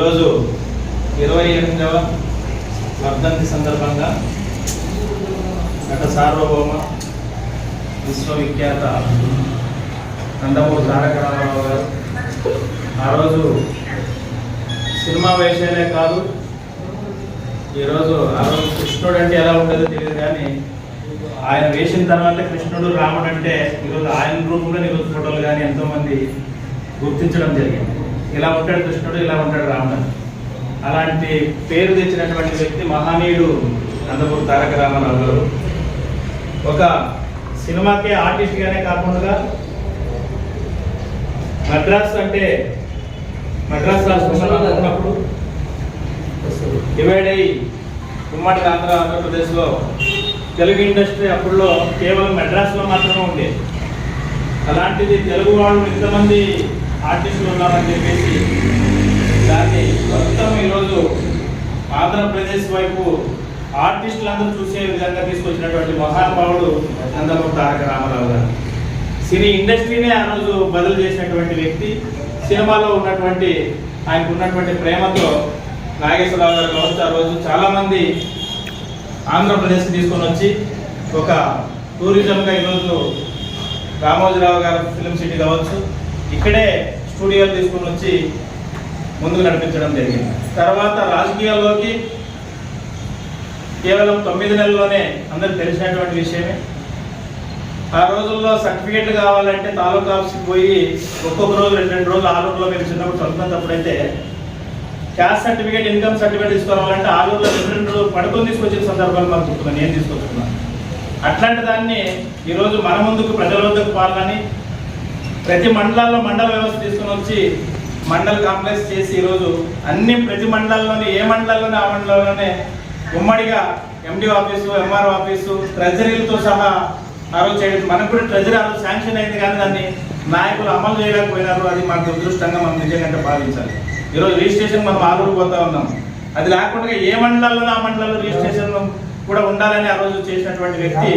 ఈరోజు ఇరవై ఎనిమిదవ వర్ధంతి సందర్భంగా నట సార్వభౌమ విశ్వవిఖ్యాత నందమూరి తారక రామారావు గారు. ఆ రోజు సినిమా వేషాలే కాదు ఈరోజు ఆ రోజు కృష్ణుడు అంటే ఎలా ఉంటుందో తెలియదు కానీ ఆయన వేసిన తర్వాత కృష్ణుడు రాముడు అంటే ఈరోజు ఆయన రూపంలో ఈరోజు ఫోటోలు కానీ ఎంతోమంది గుర్తించడం జరిగింది. ఇలా ఉంటాడు కృష్ణుడు ఇలా ఉంటాడు రాముడు అలాంటి పేరు తెచ్చినటువంటి వ్యక్తి మహానీయుడు నందమూరి తారక రామారావు గారు. ఒక సినిమాకే ఆర్టిస్ట్గానే కాకుండా మద్రాస్ అంటే మద్రాస్ రాష్ట్రంలో ఉన్నప్పుడు డివైడ్ అయ్యి ఉమ్మడి ఆంధ్ర ఆంధ్రప్రదేశ్లో తెలుగు ఇండస్ట్రీ అప్పుడులో కేవలం మద్రాసులో మాత్రమే ఉండేది. అలాంటిది తెలుగు వాళ్ళు ఇంతమంది ఆర్టిస్టులు ఉన్నారని చెప్పేసి దాన్ని మొత్తం ఈరోజు ఆంధ్రప్రదేశ్ వైపు ఆర్టిస్టులందరూ చూసే విధంగా తీసుకొచ్చినటువంటి మహానుభావుడు నందమూరి తారక రామారావు గారు. సినీ ఇండస్ట్రీనే ఆ రోజు బదులు చేసినటువంటి వ్యక్తి సినిమాలో ఉన్నటువంటి ఆయనకు ఉన్నటువంటి ప్రేమతో నాగేశ్వరరావు గారు కావచ్చు ఆ రోజు చాలామంది ఆంధ్రప్రదేశ్కి తీసుకొని వచ్చి ఒక టూరిజంగా ఈరోజు రామోజీరావు గారు ఫిలిం సిటీ కావచ్చు ఇక్కడే స్టూడియోలు తీసుకొని వచ్చి ముందుకు నడిపించడం జరిగింది. తర్వాత రాజకీయాల్లోకి కేవలం తొమ్మిది నెలల్లోనే అందరికి తెలిసినటువంటి విషయమే. ఆ రోజుల్లో సర్టిఫికేట్ కావాలంటే తాలూకా ఆఫీస్కి పోయి ఒక్కొక్క రోజు రెండు రెండు రోజులు ఆలూరులో మేము చిన్నప్పుడు చదువుతున్నప్పుడైతే క్యాస్ట్ సర్టిఫికేట్ ఇన్కమ్ సర్టిఫికేట్ తీసుకోవాలంటే ఆలూరులో రెండు రెండు రోజులు పడుకొని తీసుకొచ్చిన సందర్భాలు మాకు చెప్తున్నాను నేను తీసుకొచ్చుకున్నాను. అట్లాంటి దాన్ని ఈరోజు మన ముందుకు ప్రజల వద్దకు పాలని ప్రతి మండలాల్లో మండల వ్యవస్థ తీసుకొని వచ్చి మండల కాంప్లెక్స్ చేసి ఈరోజు అన్ని ప్రతి మండలాల్లోనే ఏ మండలంలోనే ఆ మండలంలోనే ఉమ్మడిగా ఎండి ఆఫీసు ఎంఆర్ఓ ఆఫీసు ట్రెజరీలతో సహా ఆ రోజు చేయడం. మనకు కూడా ట్రెజరీ ఆ రోజు శాంక్షన్ అయింది కానీ దాన్ని నాయకులు అమలు చేయలేకపోయినారు. అది మనకు దురదృష్టంగా మనం నిజంగా భావించాలి. ఈరోజు రిజిస్ట్రేషన్ మనం ఆరూరు పోతా ఉన్నాం. అది లేకుండా ఏ మండలాల్లోనే ఆ మండలంలో రిజిస్ట్రేషన్ కూడా ఉండాలని ఆ రోజు చేసినటువంటి వ్యక్తి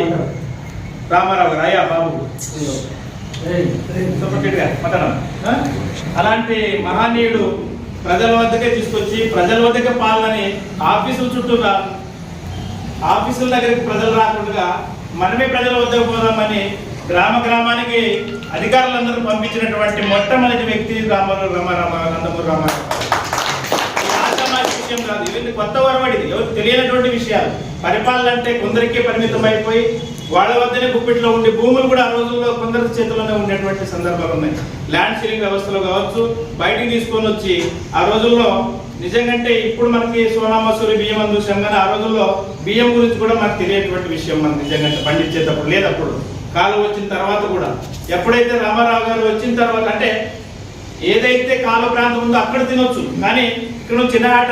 రామారావు గారు అయ్యా బాబు. అలాంటి మహనీయుడు ప్రజల వద్దకే తీసుకొచ్చి ప్రజల వద్దకే పాలని ఆఫీసుల చుట్టూగా ఆఫీసుల దగ్గరికి ప్రజలు రాకుండా మనమే ప్రజల వద్దకు పోదామని గ్రామ గ్రామానికి అధికారులందరూ పంపించినటువంటి మొట్టమొదటి వ్యక్తి రామారావు రామారామ నందమూరి రామారావు. విషయం కాదు. ఇవన్నీ కొత్త వరవడిది. ఎవరు తెలియనటువంటి విషయాలు. పరిపాలన అంటే కొందరికే పరిమితం అయిపోయి వాళ్ళ వద్దనే గుప్పిట్లో ఉండి భూములు కూడా ఆ రోజుల్లో కొందరి చేతిలోనే ఉండేటువంటి సందర్భాలు ఉన్నాయి. ల్యాండ్ సీలింగ్ వ్యవస్థలో కావచ్చు బయటికి తీసుకొని వచ్చి ఆ రోజుల్లో నిజంగంటే ఇప్పుడు మనకి సోనా మసూరి బియ్యం అని చూసాం కానీ ఆ రోజుల్లో బియ్యం గురించి కూడా మనకు తెలియటువంటి విషయం మనకు నిజంగా పండించేటప్పుడు లేదప్పుడు. కాలు వచ్చిన తర్వాత కూడా. ఎప్పుడైతే రామారావు గారు వచ్చిన తర్వాత అంటే ఏదైతే కాల ప్రాంతం ఉందో అక్కడ తినొచ్చు. కానీ ఇక్కడ నుంచి చిన్నహాట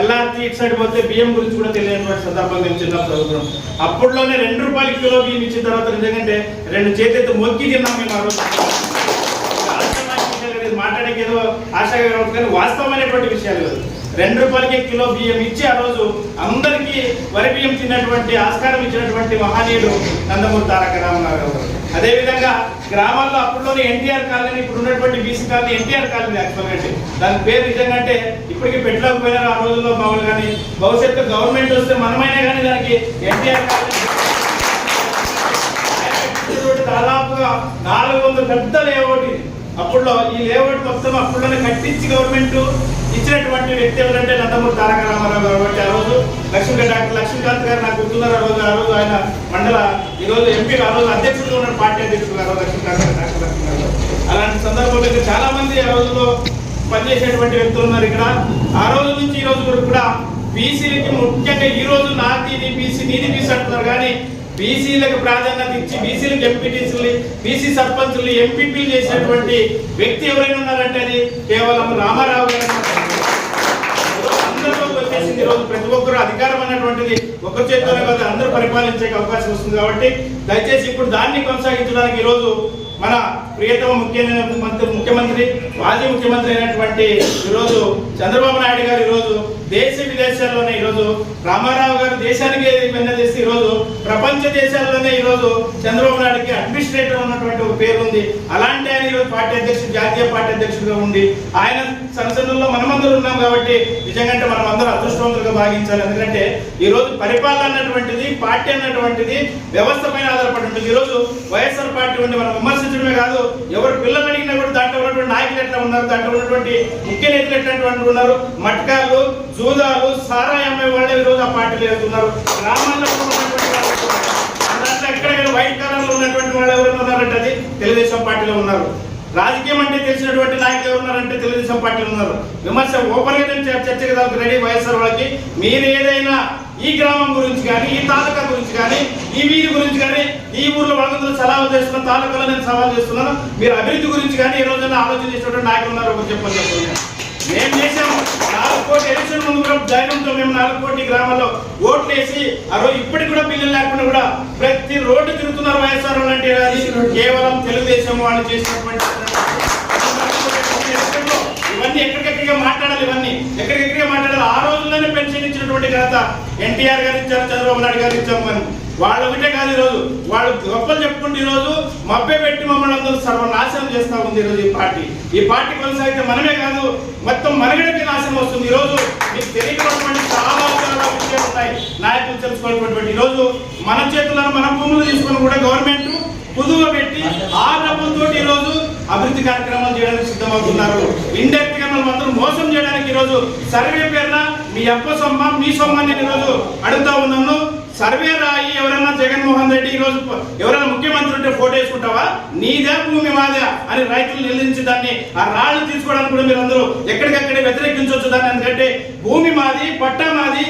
ఎల్ఆర్టీ ఇటు సైడ్ పోతే బియ్యం గురించి కూడా తెలియనటువంటి సందర్భం మేము చిన్నప్పుడు ప్రభుత్వం అప్పట్లోనే రెండు రూపాయల కిలో బియ్యం ఇచ్చిన తర్వాత నిజంగా రెండు చేతులతో మొక్కి తిన్నాం మేము ఆ రోజు. మాట్లాడేకి ఏదో ఆశగా కానీ వాస్తవమైనటువంటి విషయాలు కాదు. రెండు రూపాయలకి కిలో బియ్యం ఇచ్చి ఆ రోజు అందరికీ వరి బియ్యం తిన్నటువంటి ఆస్కారం ఇచ్చినటువంటి మహనీయుడు నందమూరి తారక రామారావు గారు. అదేవిధంగా గ్రామాల్లో అప్పుడులోనే ఎన్టీఆర్ కాలనీ ఇప్పుడు ఉన్నటువంటి బీసీ కాలనీ ఎన్టీఆర్ కాలనీ యాక్చువల్గా అంటే దాని పేరు నిజంగా అంటే ఇప్పటికీ పెట్టలేకపోయినారు ఆ రోజుల్లో మామూలు కానీ భవిష్యత్తు గవర్నమెంట్ వస్తే మనమైనా కానీ దానికి ఎన్టీఆర్ కాలనీ దాదాపుగా నాలుగు వందల పెద్ద లేఅవుట్ ఇది. అప్పుడులో ఈ లేఅవుట్ మొత్తం అప్పుడులోనే కట్టించి గవర్నమెంట్ ఇచ్చినటువంటి వ్యక్తి ఎవరంటే నందమూరి తారక రామారావు గారు. కాబట్టి ఆ రోజు లక్ష్మీ డాక్టర్ లక్ష్మీకాంత్ గారు నాకు గుర్తున్నారు ఆ రోజు ఆ రోజు ఆయన మండల ఈ రోజు ఎంపీ ఆ రోజు అధ్యక్షుడు ఉన్న పార్టీ అధ్యక్షుడు గారు లక్ష్మీకాంత్ గారు డాక్టర్ లక్ష్మీకాంత్ గారు. అలాంటి సందర్భంలో ఇంకా చాలా మంది ఆ రోజుల్లో పనిచేసేటువంటి వ్యక్తులు ఉన్నారు ఇక్కడ. ఆ రోజు నుంచి ఈ రోజు వరకు కూడా బీసీలకి ముఖ్యంగా ఈ రోజు నాది ఇది బీసీ నీది బీసీ అంటున్నారు. కానీ బీసీలకు ప్రాధాన్యత ఇచ్చి బీసీలకు ఎంపీటీసీలు బీసీ సర్పంచులు ఎంపీపీలు చేసినటువంటి వ్యక్తి ఎవరైనా ఉన్నారంటే అది కేవలం రామారావు గారు. ఈ రోజు ప్రతి ఒక్కరు అధికారం అన్నటువంటిది ఒక చేతిలోనే కాదు అందరూ పరిపాలించే అవకాశం వస్తుంది కాబట్టి దయచేసి ఇప్పుడు దాన్ని కొనసాగించడానికి ఈ రోజు మన ప్రియతమ ముఖ్య మంత్రి ముఖ్యమంత్రి మాజీ ముఖ్యమంత్రి అయినటువంటి ఈరోజు చంద్రబాబు నాయుడు గారు ఈరోజు దేశ విదేశాల్లోనే ఈరోజు రామారావు గారు దేశానికి వెన్నదీసి ఈరోజు ప్రపంచ దేశాల్లోనే ఈరోజు చంద్రబాబు నాయుడుకి అడ్మినిస్ట్రేటర్ ఉన్నటువంటి ఒక పేరు ఉంది. అలాంటి ఆయన ఈరోజు పార్టీ అధ్యక్షుడు జాతీయ పార్టీ అధ్యక్షుడిగా ఉండి ఆయన సంసదంలో మనమందరూ ఉన్నాం కాబట్టి నిజంగా మనం అందరూ అదృష్టవంతులుగా భావించాలి. ఎందుకంటే ఈరోజు పరిపాలన అన్నటువంటిది పార్టీ అన్నటువంటిది వ్యవస్థ పైన ఆధారపడి ఉంటుంది. ఈరోజు వైఎస్ఆర్ పార్టీ ఉండి మనం విమర్శించడమే కాదు ఎవరు పిల్లలు అడిగినా కూడా దాంట్లో ఉన్నటువంటి నాయకులు ఎట్లా ఉన్నారు దాంట్లో ఉన్నటువంటి ముఖ్య నేతలు ఎట్లాంటి ఉన్నారు మట్కాలు జూదాలు సారా అమ్మాయి వాళ్ళే ఈరోజు ఆ పార్టీలో వెళ్తున్నారు గ్రామాల్లో ఉన్నటువంటి ఎక్కడ వైట్ కాలంలో ఉన్నటువంటి వాళ్ళు ఎవరైనా ఉన్నారంటే అది తెలుగుదేశం పార్టీలో ఉన్నారు. రాజకీయం అంటే తెలిసినటువంటి నాయకులు ఎవరు ఉన్నారంటే తెలుగుదేశం పార్టీలో ఉన్నారు. విమర్శ ఓపెన్గా నేను చర్చ- చర్చకి దానికి రెడీ వైఎస్ఆర్ వాళ్ళకి. మీరు ఏదైనా ఈ గ్రామం గురించి కానీ ఈ తాలూకా గురించి కానీ ఈ వీధి గురించి కానీ ఈ ఊర్లో వాళ్ళందరూ సలహా చేస్తున్న తాలూకాలో నేను సవాల్ చేస్తున్నాను. మీరు అభివృద్ధి గురించి కానీ ఈ రోజైనా ఆలోచన చేసినటువంటి నాయకులు ఉన్నారు ఒకటి చెప్పని చెప్తున్నాను మేము చేసాము నాలుగు కోటి ఎలక్షన్ ముందు కూడా ధైర్యంతో మేము నాలుగు కోటి గ్రామాల్లో ఓట్లు వేసి ఆ రోజు ఇప్పటికి కూడా పిల్లలు లేకుండా కూడా ప్రతి రోడ్డు తిరుగుతున్నారు వైఎస్ఆర్ అంటే కేవలం తెలుగుదేశం వాళ్ళు చేసినటువంటి ఇచ్చినటువంటి ఘనత ఎన్టీఆర్ గారు ఇచ్చారు చంద్రబాబు నాయుడు గారు ఇచ్చాము మనం వాళ్ళు ఒకటే కాదు ఈరోజు. వాళ్ళు గొప్పలు చెప్పుకుంటే ఈరోజు మబ్బే పెట్టి మమ్మల్ని అందరూ సర్వనాశనం చేస్తూ ఉంది ఈరోజు ఈ పార్టీ. ఈ పార్టీ కొనసాగితే మనమే కాదు మొత్తం మనగడకి నాశనం వస్తుంది. ఈరోజు మీకు తెలియనటువంటి చాలా చాలా విషయాలు ఉన్నాయి నాయకులు తెలుసుకోవాల్సినటువంటి ఈరోజు మన చేతులను మన భూములు తీసుకొని కూడా గవర్నమెంట్ పొదువుగా పెట్టి ఆ డబ్బులతో ఈ రోజు అభివృద్ధి కార్యక్రమాలు చేయడానికి సిద్ధమవుతున్నారు. ఇండైరెక్ట్గా మనం అందరూ మోసం చేయడానికి ఈ రోజు సర్వే పేరున మీ అప్ప సొమ్మ మీ సొమ్మ నేను ఈరోజు అడుగుతా ఉన్నాను. సర్వే రాయి ఎవరైనా జగన్మోహన్ రెడ్డి ఈ రోజు ఎవరైనా ముఖ్యమంత్రి ఉంటే ఫోటో వేసుకుంటావా? నీదే భూమి మాదే అని రైతులు నిలదించి దాన్ని ఆ రాళ్ళు తీసుకోవడానికి కూడా మీరు అందరూ ఎక్కడికక్కడే వ్యతిరేకించవచ్చు దాన్ని. ఎందుకంటే భూమి మాది పట్టా మాది.